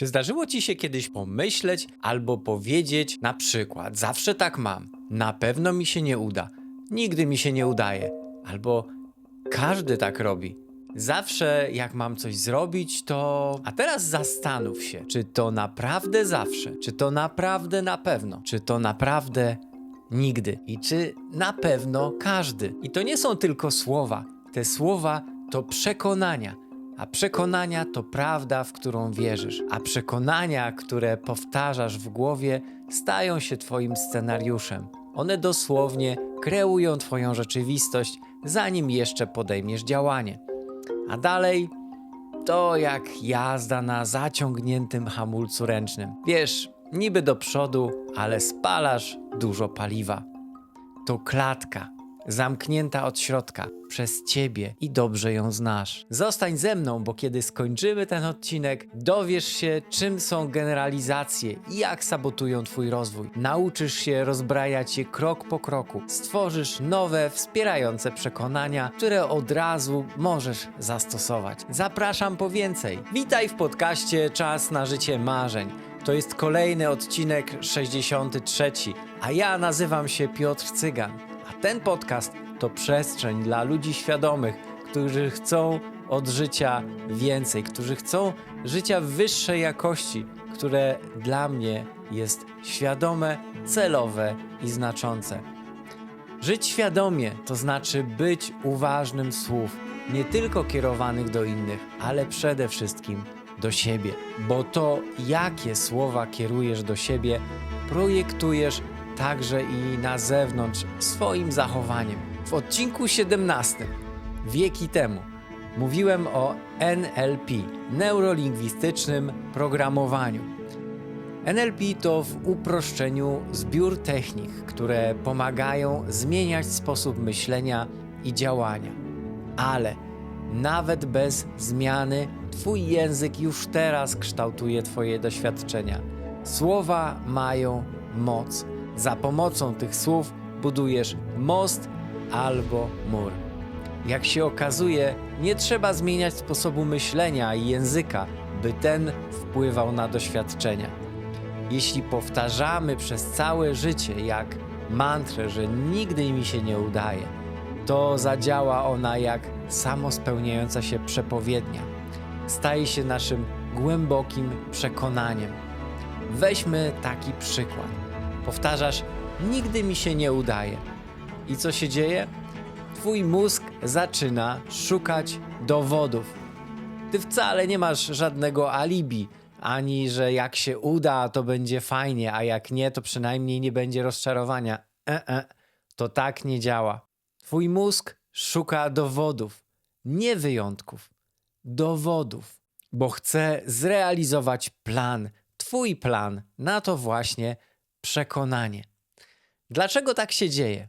Czy zdarzyło ci się kiedyś pomyśleć albo powiedzieć na przykład: Zawsze tak mam, na pewno mi się nie uda, nigdy mi się nie udaje, albo każdy tak robi. Zawsze jak mam coś zrobić, to. A teraz zastanów się, czy to naprawdę zawsze, czy to naprawdę na pewno, czy to naprawdę nigdy i czy na pewno każdy. I to nie są tylko słowa, te słowa to przekonania. A przekonania to prawda, w którą wierzysz, a przekonania, które powtarzasz w głowie, stają się Twoim scenariuszem. One dosłownie kreują Twoją rzeczywistość, zanim jeszcze podejmiesz działanie. A dalej to jak jazda na zaciągniętym hamulcu ręcznym. Wiesz, niby do przodu, ale spalasz dużo paliwa. To klatka, zamknięta od środka przez ciebie i dobrze ją znasz. Zostań ze mną, bo kiedy skończymy ten odcinek, dowiesz się, czym są generalizacje i jak sabotują twój rozwój. Nauczysz się rozbrajać je krok po kroku. Stworzysz nowe, wspierające przekonania, które od razu możesz zastosować. Zapraszam po więcej. Witaj w podcaście Czas na życie marzeń. To jest kolejny odcinek 63, a ja nazywam się Piotr Cygan. A ten podcast to przestrzeń dla ludzi świadomych, którzy chcą od życia więcej, którzy chcą życia wyższej jakości, które dla mnie jest świadome, celowe i znaczące. Żyć świadomie to znaczy być uważnym słów, nie tylko kierowanych do innych, ale przede wszystkim do siebie, bo to, jakie słowa kierujesz do siebie, projektujesz także i na zewnątrz swoim zachowaniem. W odcinku 17, wieki temu, mówiłem o NLP neurolingwistycznym programowaniu. NLP to w uproszczeniu zbiór technik, które pomagają zmieniać sposób myślenia i działania. Ale nawet bez zmiany, Twój język już teraz kształtuje Twoje doświadczenia. Słowa mają moc. Za pomocą tych słów budujesz most albo mur. Jak się okazuje, nie trzeba zmieniać sposobu myślenia i języka, by ten wpływał na doświadczenia. Jeśli powtarzamy przez całe życie jak mantrę, że nigdy mi się nie udaje, to zadziała ona jak samospełniająca się przepowiednia. Staje się naszym głębokim przekonaniem. Weźmy taki przykład. Powtarzasz: Nigdy mi się nie udaje. I co się dzieje? Twój mózg zaczyna szukać dowodów. Ty wcale nie masz żadnego alibi, ani że jak się uda, to będzie fajnie, a jak nie, to przynajmniej nie będzie rozczarowania. E -e, to tak nie działa. Twój mózg szuka dowodów, nie wyjątków, dowodów, bo chce zrealizować plan, Twój plan na to właśnie przekonanie. Dlaczego tak się dzieje?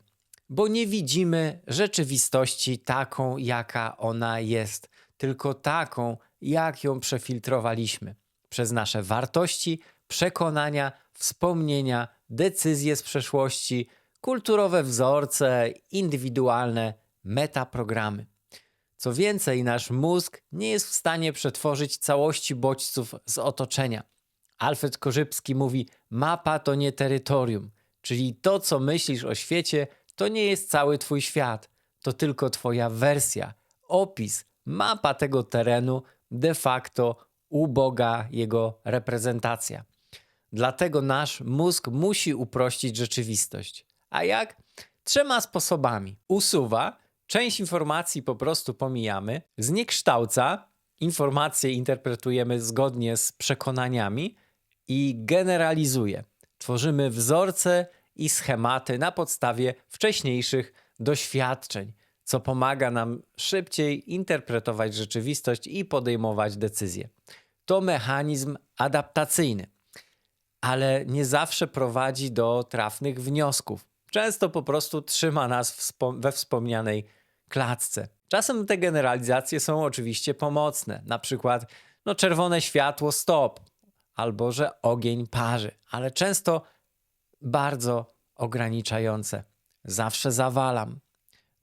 Bo nie widzimy rzeczywistości taką, jaka ona jest, tylko taką, jak ją przefiltrowaliśmy przez nasze wartości, przekonania, wspomnienia, decyzje z przeszłości, kulturowe wzorce, indywidualne metaprogramy. Co więcej, nasz mózg nie jest w stanie przetworzyć całości bodźców z otoczenia. Alfred Korzybski mówi: Mapa to nie terytorium, czyli to, co myślisz o świecie, to nie jest cały Twój świat, to tylko Twoja wersja, opis, mapa tego terenu, de facto uboga jego reprezentacja. Dlatego nasz mózg musi uprościć rzeczywistość. A jak? Trzema sposobami. Usuwa, część informacji po prostu pomijamy, zniekształca, informacje interpretujemy zgodnie z przekonaniami i generalizuje. Tworzymy wzorce i schematy na podstawie wcześniejszych doświadczeń, co pomaga nam szybciej interpretować rzeczywistość i podejmować decyzje. To mechanizm adaptacyjny, ale nie zawsze prowadzi do trafnych wniosków. Często po prostu trzyma nas we wspomnianej klatce. Czasem te generalizacje są oczywiście pomocne, na przykład no, czerwone światło stop, albo że ogień parzy, ale często bardzo ograniczające. Zawsze zawalam.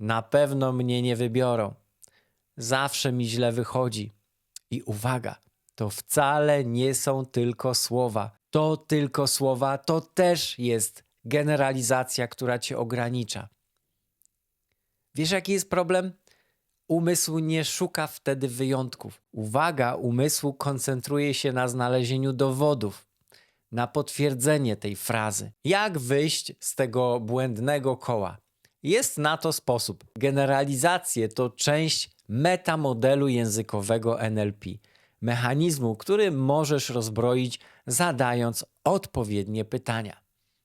Na pewno mnie nie wybiorą. Zawsze mi źle wychodzi. I uwaga, to wcale nie są tylko słowa. To tylko słowa, to też jest generalizacja, która cię ogranicza. Wiesz, jaki jest problem? Umysł nie szuka wtedy wyjątków. Uwaga umysłu koncentruje się na znalezieniu dowodów, na potwierdzenie tej frazy. Jak wyjść z tego błędnego koła? Jest na to sposób. Generalizacje to część metamodelu językowego NLP, mechanizmu, który możesz rozbroić zadając odpowiednie pytania.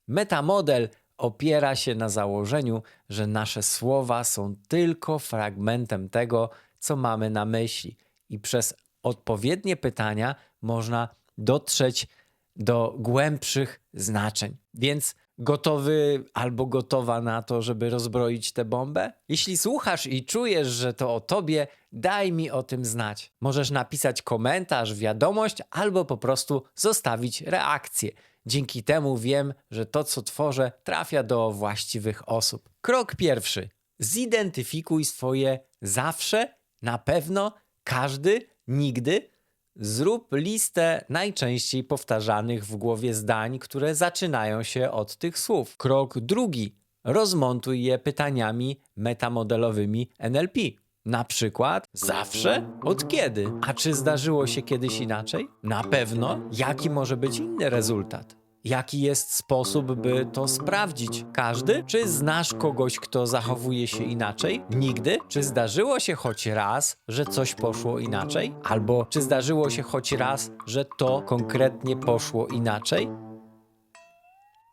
Metamodel opiera się na założeniu, że nasze słowa są tylko fragmentem tego, co mamy na myśli, i przez odpowiednie pytania można dotrzeć do głębszych znaczeń. Więc gotowy albo gotowa na to, żeby rozbroić tę bombę? Jeśli słuchasz i czujesz, że to o tobie, daj mi o tym znać. Możesz napisać komentarz, wiadomość albo po prostu zostawić reakcję. Dzięki temu wiem, że to, co tworzę, trafia do właściwych osób. Krok pierwszy. Zidentyfikuj swoje zawsze, na pewno, każdy, nigdy. Zrób listę najczęściej powtarzanych w głowie zdań, które zaczynają się od tych słów. Krok drugi. Rozmontuj je pytaniami metamodelowymi NLP. Na przykład zawsze? Od kiedy? A czy zdarzyło się kiedyś inaczej? Na pewno. Jaki może być inny rezultat? Jaki jest sposób, by to sprawdzić? Każdy? Czy znasz kogoś, kto zachowuje się inaczej? Nigdy? Czy zdarzyło się choć raz, że coś poszło inaczej? Albo czy zdarzyło się choć raz, że to konkretnie poszło inaczej?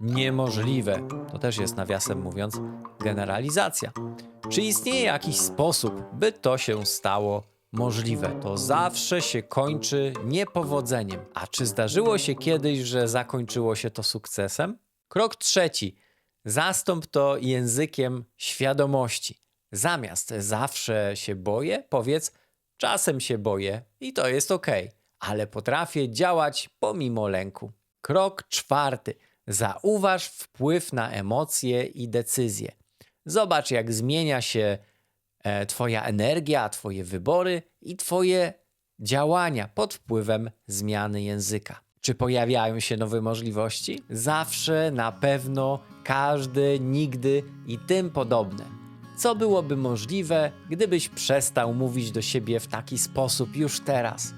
Niemożliwe. To też jest nawiasem mówiąc generalizacja. Czy istnieje jakiś sposób, by to się stało możliwe? To zawsze się kończy niepowodzeniem. A czy zdarzyło się kiedyś, że zakończyło się to sukcesem? Krok trzeci. Zastąp to językiem świadomości. Zamiast zawsze się boję, powiedz czasem się boję i to jest ok, ale potrafię działać pomimo lęku. Krok czwarty. Zauważ wpływ na emocje i decyzje. Zobacz, jak zmienia się e, Twoja energia, Twoje wybory i Twoje działania pod wpływem zmiany języka. Czy pojawiają się nowe możliwości? Zawsze, na pewno, każdy, nigdy i tym podobne. Co byłoby możliwe, gdybyś przestał mówić do siebie w taki sposób już teraz?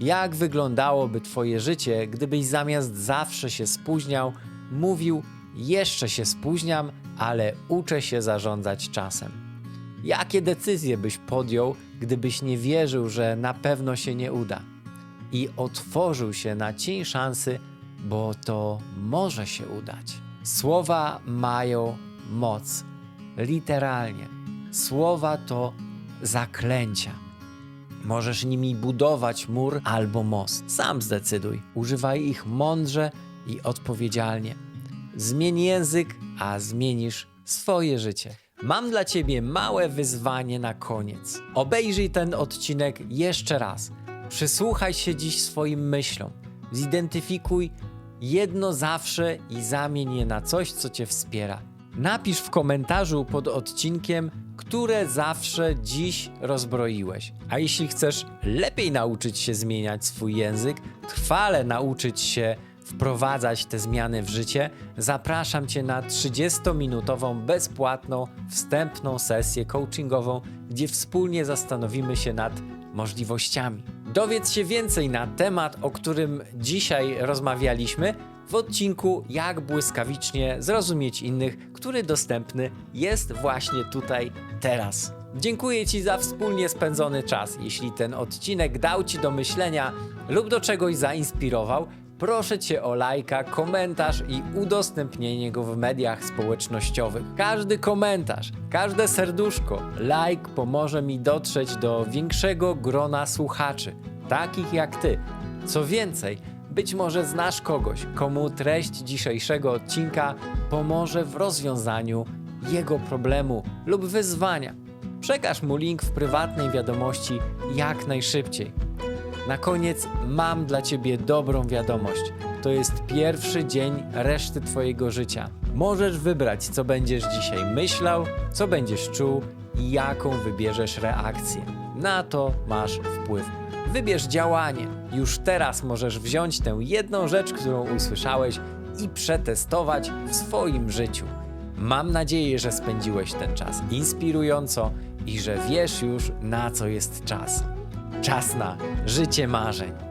Jak wyglądałoby Twoje życie, gdybyś zamiast zawsze się spóźniał, mówił jeszcze się spóźniam, ale uczę się zarządzać czasem? Jakie decyzje byś podjął, gdybyś nie wierzył, że na pewno się nie uda? I otworzył się na cień szansy, bo to może się udać. Słowa mają moc, literalnie. Słowa to zaklęcia. Możesz nimi budować mur albo most. Sam zdecyduj. Używaj ich mądrze i odpowiedzialnie. Zmień język, a zmienisz swoje życie. Mam dla ciebie małe wyzwanie na koniec. Obejrzyj ten odcinek jeszcze raz. Przysłuchaj się dziś swoim myślom. Zidentyfikuj jedno zawsze i zamień je na coś, co cię wspiera. Napisz w komentarzu pod odcinkiem, które zawsze dziś rozbroiłeś. A jeśli chcesz lepiej nauczyć się zmieniać swój język, trwale nauczyć się wprowadzać te zmiany w życie, zapraszam Cię na 30-minutową bezpłatną wstępną sesję coachingową, gdzie wspólnie zastanowimy się nad możliwościami. Dowiedz się więcej na temat, o którym dzisiaj rozmawialiśmy w odcinku Jak błyskawicznie zrozumieć innych, który dostępny jest właśnie tutaj teraz. Dziękuję Ci za wspólnie spędzony czas. Jeśli ten odcinek dał Ci do myślenia lub do czegoś zainspirował, proszę Cię o lajka, komentarz i udostępnienie go w mediach społecznościowych. Każdy komentarz, każde serduszko, like pomoże mi dotrzeć do większego grona słuchaczy, takich jak Ty. Co więcej, być może znasz kogoś, komu treść dzisiejszego odcinka pomoże w rozwiązaniu jego problemu lub wyzwania. Przekaż mu link w prywatnej wiadomości jak najszybciej. Na koniec mam dla Ciebie dobrą wiadomość. To jest pierwszy dzień reszty Twojego życia. Możesz wybrać, co będziesz dzisiaj myślał, co będziesz czuł i jaką wybierzesz reakcję. Na to masz wpływ. Wybierz działanie. Już teraz możesz wziąć tę jedną rzecz, którą usłyszałeś i przetestować w swoim życiu. Mam nadzieję, że spędziłeś ten czas inspirująco i że wiesz już na co jest czas. Czas na życie marzeń.